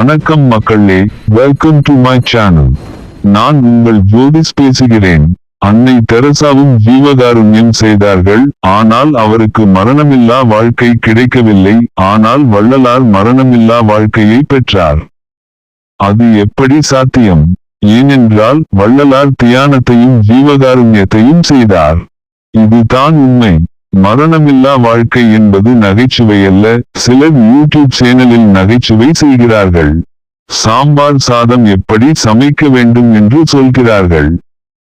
வணக்கம் மக்களே welcome to my channel நான் உங்கள் ஜோதிஷ் பேசுகிறேன். அன்னை தெரசாவும் ஜீவகாருண்யம் செய்தார்கள். ஆனால் அவருக்கு மரணமில்லா வாழ்க்கை கிடைக்கவில்லை. ஆனால் வள்ளலார் மரணமில்லா வாழ்க்கையை பெற்றார். அது எப்படி சாத்தியம்? ஏனென்றால் வள்ளலார் தியானத்தையும் ஜீவகாருண்யத்தையும் செய்தார். இதுதான் உண்மை. மரணமில்லா வாழ்க்கை என்பது நகைச்சுவை அல்ல. சிலர் யூடியூப் சேனலில் நகைச்சுவை செய்கிறார்கள். சாம்பார் சாதம் எப்படி சமைக்க வேண்டும் என்று சொல்கிறார்கள்.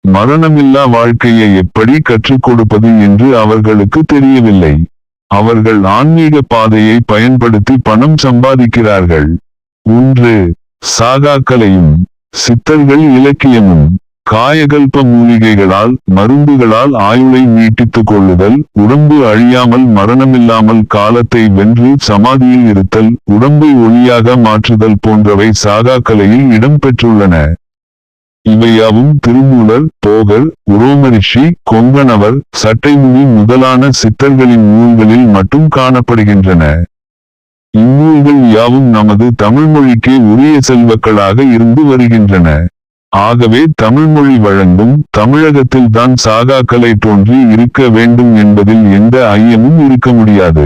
மரணமில்லா வாழ்க்கையை எப்படி கற்றுக் கொடுப்பது என்று அவர்களுக்கு தெரியவில்லை. அவர்கள் ஆன்மீக பாதையை பயன்படுத்தி பணம் சம்பாதிக்கிறார்கள். ஒன்று சாகாக்கலையும் சித்தர்கள் இலக்கியமும். காயகல்ப மூலிகைகளால் மருந்துகளால் ஆயுளை நீட்டித்துக் கொள்ளுதல் உடம்பு அழியாமல் மரணமில்லாமல் காலத்தை வென்று சமாதியில் இருத்தல் உடம்பை ஒளியாக மாற்றுதல் போன்றவை சாகாக்கலையில் இடம்பெற்றுள்ளன. இவையாவும் திருமூலர் போகர் உரோமரிஷி கொங்கணவர் சட்டைமுனி முதலான சித்தர்களின் நூல்களில் மட்டும் காணப்படுகின்றன. இந்நூல்கள் யாவும் நமது தமிழ்மொழிக்கே உரிய செல்வக்களாக இருந்து வருகின்றன. ஆகவே தமிழ்மொழி வழங்கும் தமிழகத்தில் தான் சாகாக்களை தோன்றி இருக்க வேண்டும் என்பதில் எந்த ஐயமும் இருக்க முடியாது.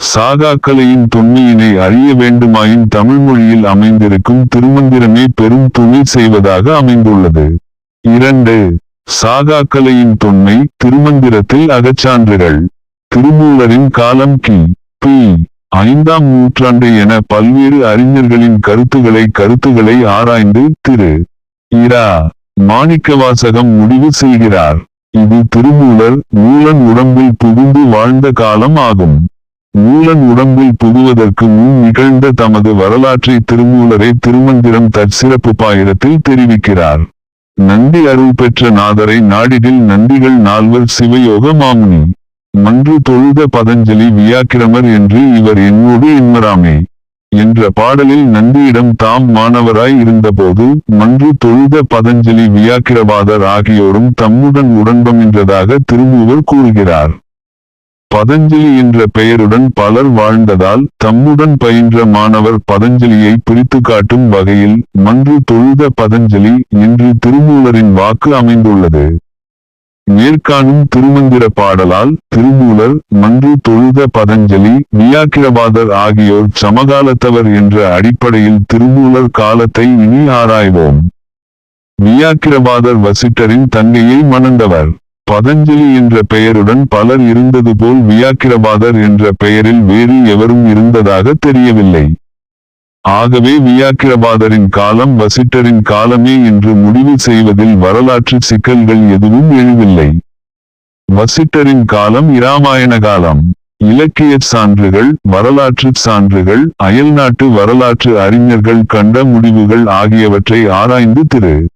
சாகாக்கலையின் தொன்மையினை அறிய வேண்டுமாயின் தமிழ்மொழியில் அமைந்திருக்கும் திருமந்திரமே பெரும் துணை செய்வதாக அமைந்துள்ளது. இரண்டு சாகாக்கலையின் தொன்மை திருமந்திரத்தில் அகச்சான்றுகள் திருமூலரின் காலம் கி. பி. ஐந்தாம் நூற்றாண்டு என பல்வேறு அறிஞர்களின் கருத்துகளை கருத்துகளை ஆராய்ந்து திரு. இரா. மாணிக்கவாசகம் முடிவு செய்கிறார். இது திருமூலர் மூலன் உடம்பில் புகுந்து வாழ்ந்த காலம் ஆகும். மூலன் உடம்பில் புகுவதற்கு முன் நிகழ்ந்த தமது வரலாற்றை திருமூலரை திருமந்திரம் தற்சிறப்பு பாயிரத்தில் தெரிவிக்கிறார். நந்தி அருள் பெற்ற நாதரை நாடிடில் நந்திகள் நால்வர் சிவயோக மாமுனி. மன்று தொழுத பதஞ்சலி வியாக்கிரமர் என்று இவர் என்னோடு என்மராமே என்ற பாடலில் நந்தியிடம் தாம் மாணவராய் இருந்தபோது மன்று தொழுத பதஞ்சலி வியாக்கிரவாதர் ஆகியோரும் தம்முடன் உடன்பமின்றதாக திருமூவர் கூறுகிறார். பதஞ்சலி என்ற பெயருடன் பலர் வாழ்ந்ததால் தம்முடன் பயின்ற மாணவர் பதஞ்சலியை பிரித்து காட்டும் வகையில் மன்று தொழுத பதஞ்சலி என்று திருமூலரின் வாக்கு அமைந்துள்ளது. மேற்காணும் திருமந்திர பாடலால் திருமூலர் மன்று தொழுத பதஞ்சலி வியாக்கிரவாதர் ஆகியோர் சமகாலத்தவர் என்ற அடிப்படையில் திருமூலர் காலத்தை இனி ஆராய்வோம். வியாக்கிரவாதர் வசிட்டரின் தங்கையை மணந்தவர். பதஞ்சலி என்ற பெயருடன் பலர் இருந்தது போல் வியாக்கிரவாதர் என்ற பெயரில் வேறு எவரும் இருந்ததாக தெரியவில்லை. ஆகவே வியாக்கிரவாதரின் காலம் வசிட்டரின் காலமே என்று முடிவு செய்வதில் வரலாற்று சிக்கல்கள் எதுவும் எழுவில்லை. வசிட்டரின் காலம் இராமாயண காலம். இலக்கிய சான்றுகள் வரலாற்று சான்றுகள் அயல்நாட்டு வரலாற்று அறிஞர்கள் கண்ட முடிவுகள் ஆகியவற்றை ஆராய்ந்து திரு.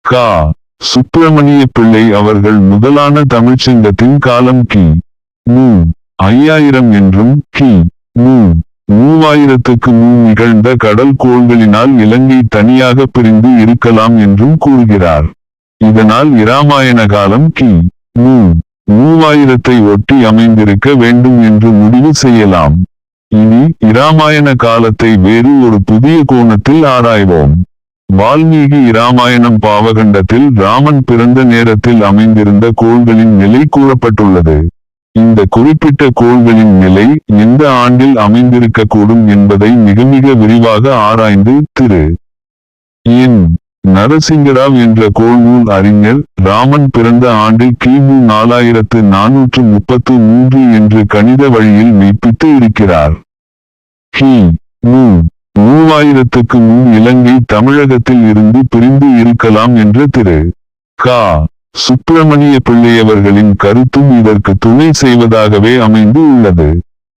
கா. சுப்பிரமணிய பிள்ளை அவர்கள் முதலான தமிழ்ச்சங்கத்தின் காலம் கி. மு. ஐயாயிரம் என்றும் கி. மு. மூவாயிரத்துக்கு முன் நிகழ்ந்த கடல் கோள்களினால் இலங்கை தனியாக பிரிந்து இருக்கலாம் என்றும் கூறுகிறார். இதனால் இராமாயண காலம் கி. மு. மூவாயிரத்தை ஒட்டி அமைந்திருக்க வேண்டும் என்று முடிவு செய்யலாம். இனி இராமாயண காலத்தை வேறு ஒரு புதிய கோணத்தில் ஆராய்வோம். வால்மீகி இராமாயணம் பாவகண்டத்தில் ராமன் பிறந்த நேரத்தில் அமைந்திருந்த கோள்களின் நிலை கூறப்பட்டுள்ளது. இந்த குறிப்பிட்ட கோள்களின் நிலை எந்த ஆண்டில் அமைந்திருக்கக்கூடும் என்பதை மிக மிக விரிவாக ஆராய்ந்து திரு. என். நரசிங்கராவ் என்ற கோள்நூல் அறிஞர் ராமன் பிறந்த ஆண்டு கிமு நாலாயிரத்து நானூற்று முப்பத்து மூன்று என்று கணித வழியில் மெய்ப்பித்து இருக்கிறார். கி. மு. மூவாயிரத்துக்கு முன் இலங்கை தமிழகத்தில் இருந்து பிரிந்து இருக்கலாம் என்ற திரு. கா. சுப்பிரமணிய பிள்ளையவர்களின் கருத்தும் இதற்கு துணை செய்வதாகவே அமைந்து உள்ளது.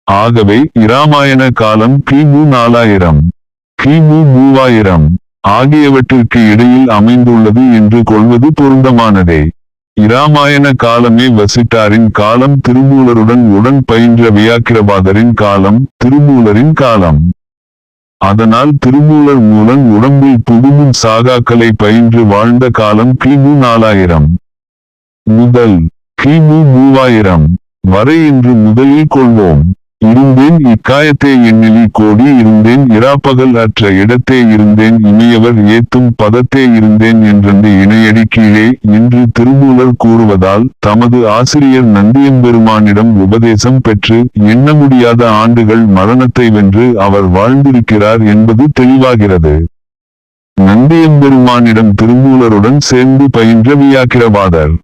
ஆகவே இராமாயண காலம் கிமு நாலாயிரம் கிமு மூவாயிரம் ஆகியவற்றிற்கு இடையில் அமைந்துள்ளது என்று கொள்வது பொருந்தமானதே. இராமாயண காலமே வசிட்டாரின் காலம் திருமூலருடன் உடன் பயின்ற வியாக்கிரவாதரின் காலம் திருமூலரின் காலம். அதனால் திருமூலர் மூலம் உடம்பில் புகுமுன் சாகாக்களை பயின்று வாழ்ந்த காலம் கிமு நாலாயிரம். முதல் கிமு மூவாயிரம் வரை என்று முதலில் கொள்வோம். இருந்தேன் இக்காயத்தே எண்ணிலி கோடி இருந்தேன் இராப்பகல் அற்ற இடத்தே இருந்தேன் இமையவர் ஏத்தும் பதத்தே இருந்தேன் என்றென்று இணையடி கீழே என்று திருமூலர் கூறுவதால் தமது ஆசிரியர் நந்தியம்பெருமானிடம் உபதேசம் பெற்று எண்ண முடியாத ஆண்டுகள் மரணத்தை வென்று அவர் வாழ்ந்திருக்கிறார் என்பது தெளிவாகிறது. நந்தியம்பெருமானிடம் திருமூலருடன் சேர்ந்து பயின்ற வியாக்கிரவாதர்.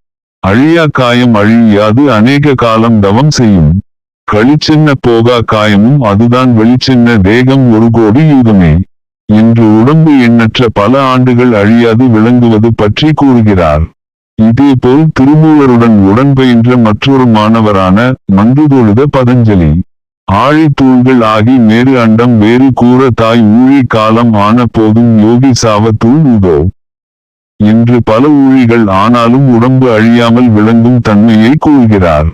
அழியா காயம் அழியாது அநேக காலம் தவம் செய்யும். களிச்சென்ன போகா காயமும் அதுதான் வெளிச்சென்ன தேகம் ஒரு கோடி யூகமே. என்று உடம்பு எண்ணற்ற பல ஆண்டுகள் அழியாது விளங்குவது பற்றி கூறுகிறார். இதேபோல் திருமூலருடன் உடன்பயின்ற மற்றொரு மாணவரான மன்றுதொழுத பதஞ்சலி. ஆழித்தூள்கள் ஆகி மேறு அண்டம் வேறு கூற தாய் ஊழி காலம் ஆன போதும் யோகி சாவ தூள் உதோ என்று பல ஊழிகள் ஆனாலும் உடம்பு அழியாமல் விளங்கும் தன்மையை கூறுகிறார்.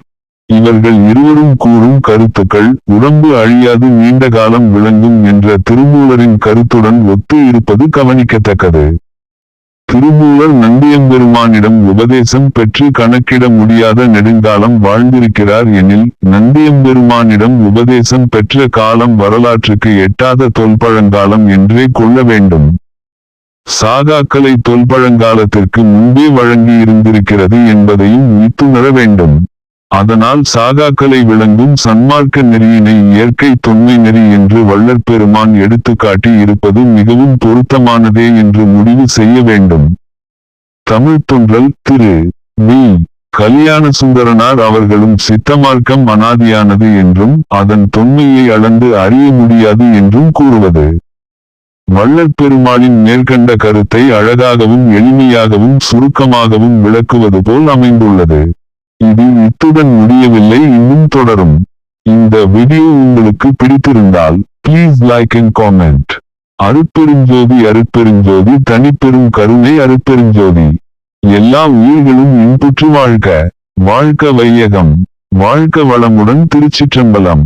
இவர்கள் இருவரும் கூறும் கருத்துக்கள் உடம்பு அழியாது நீண்ட காலம் விளங்கும் என்ற திருமூலரின் கருத்துடன் ஒத்து இருப்பது கவனிக்கத்தக்கது. திருமூலர் நந்தியம்பெருமானிடம் உபதேசம் பெற்று கணக்கிட முடியாத நெடுங்காலம் வாழ்ந்திருக்கிறார் எனில் நந்தியம்பெருமானிடம் உபதேசம் பெற்ற காலம் வரலாற்றுக்கு எட்டாத தொல்பழங்காலம் என்றே கொள்ள வேண்டும். சாகாக்களை தொல்பழங்காலத்திற்கு முன்பே வழங்கி இருந்திருக்கிறது என்பதையும் உய்த்துணர வேண்டும். அதனால் சாகாக்களை விளங்கும் சன்மார்க்க நெறியினை இயற்கை தொன்மை நெறி என்று வள்ளற் பெருமான் எடுத்துக்காட்டி இருப்பது மிகவும் பொருத்தமானதே என்று முடிவு செய்ய வேண்டும். தமிழ் தொன்றல் திரு. வி. கல்யாண சுந்தரனார் அவர்களும் சித்தமார்க்கம் அனாதியானது என்றும் அதன் தொன்மையை அளந்து அறிய முடியாது என்றும் கூறுவது. வள்ளற் பெருமாளின் மேற்கண்ட கருத்தை அழகாகவும் எளிமையாகவும் சுருக்கமாகவும் விளக்குவது போல் அமைந்துள்ளது. இது இத்துடன் முடியவில்லை இன்னும் தொடரும். இந்த வீடியோ உங்களுக்கு பிடித்திருந்தால் ப்ளீஸ் லைக் அண்ட் காமெண்ட் அருட்பெருஞ்சோதி அருட்பெருஞ்சோதி தனிப்பெரும் கருணை அருட்பெருஞ்சோதி. எல்லா உயிர்களும் இன்புற்று வாழ்க. வாழ்க வையகம். வாழ்க வளமுடன் திருச்சிற்றம்பலம்.